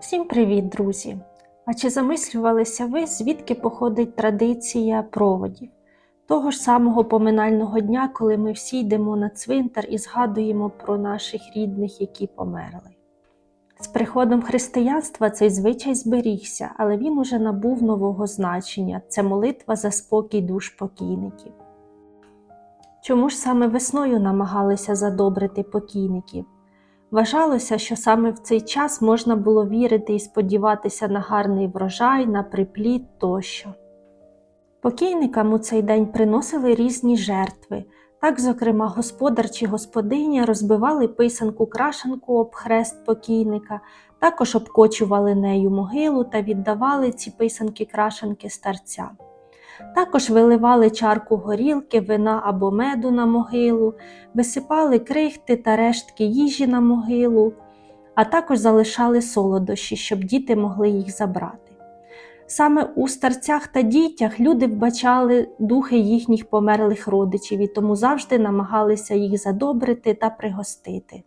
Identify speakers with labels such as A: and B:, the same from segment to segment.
A: Всім привіт, друзі! А чи замислювалися ви, звідки походить традиція проводів? Того ж самого поминального дня, коли ми всі йдемо на цвинтар і згадуємо про наших рідних, які померли. З приходом християнства цей звичай зберігся, але він уже набув нового значення це молитва за спокій душ покійників. Чому ж саме весною намагалися задобрити покійників? Вважалося, що саме в цей час можна було вірити і сподіватися на гарний врожай, на припліт тощо. Покійникам у цей день приносили різні жертви. Так, зокрема, господар чи господиня розбивали писанку крашанку об хрест покійника, також обкочували нею могилу та віддавали ці писанки крашанки старцям. Також виливали чарку горілки, вина або меду на могилу, висипали крихти та рештки їжі на могилу, а також залишали солодощі, щоб діти могли їх забрати. Саме у старцях та дітях люди вбачали духи їхніх померлих родичів і тому завжди намагалися їх задобрити та пригостити.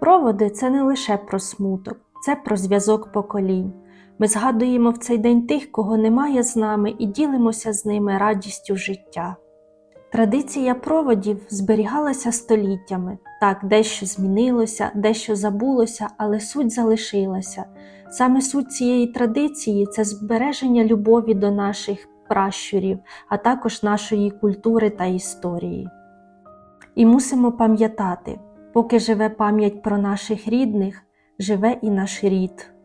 A: Проводи це не лише про смуток, це про зв'язок поколінь. Ми згадуємо в цей день тих, кого немає з нами, і ділимося з ними радістю життя. Традиція проводів зберігалася століттями. Так, дещо змінилося, дещо забулося, але суть залишилася. Саме суть цієї традиції це збереження любові до наших пращурів, а також нашої культури та історії. І мусимо пам'ятати, поки живе пам'ять про наших рідних, живе і наш рід.